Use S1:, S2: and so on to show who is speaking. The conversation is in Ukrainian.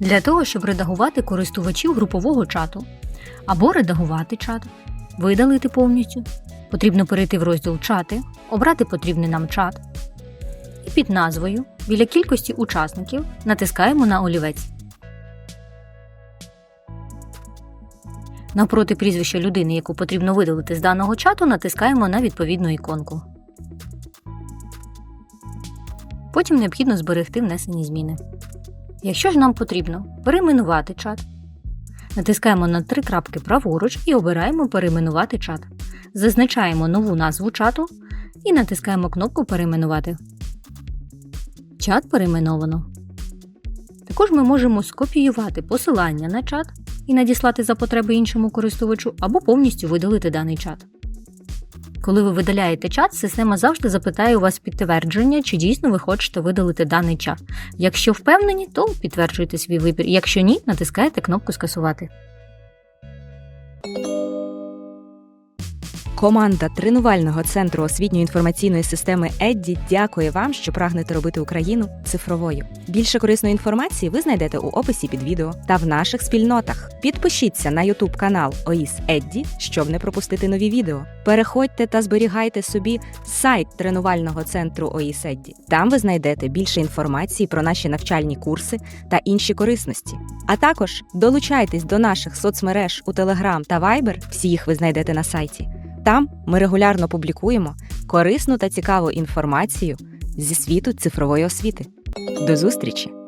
S1: Для того, щоб редагувати користувачів групового чату або редагувати чат, видалити повністю, потрібно перейти в розділ Чати, обрати потрібний нам чат і під назвою біля кількості учасників натискаємо на олівець. Навпроти прізвища людини, яку потрібно видалити з даного чату, натискаємо на відповідну іконку. Потім необхідно зберегти внесені зміни. Якщо ж нам потрібно перейменувати чат, натискаємо на три крапки праворуч і обираємо Перейменувати чат. Зазначаємо нову назву чату і натискаємо кнопку Перейменувати. Чат перейменовано. Також ми можемо скопіювати посилання на чат і надіслати за потреби іншому користувачу або повністю видалити даний чат. Коли ви видаляєте чат, система завжди запитає у вас підтвердження, чи дійсно ви хочете видалити даний чат. Якщо впевнені, то підтверджуйте свій вибір. Якщо ні, натискаєте кнопку Скасувати.
S2: Команда тренувального центру освітньо-інформаційної системи Едді дякує вам, що прагнете робити Україну цифровою. Більше корисної інформації ви знайдете у описі під відео та в наших спільнотах. Підпишіться на YouTube канал ОІС Едді, щоб не пропустити нові відео. Переходьте та зберігайте собі сайт тренувального центру ОІС Едді. Там ви знайдете більше інформації про наші навчальні курси та інші корисності. А також долучайтесь до наших соцмереж у Telegram та Viber, всі їх ви знайдете на сайті. Там ми регулярно публікуємо корисну та цікаву інформацію зі світу цифрової освіти. До зустрічі!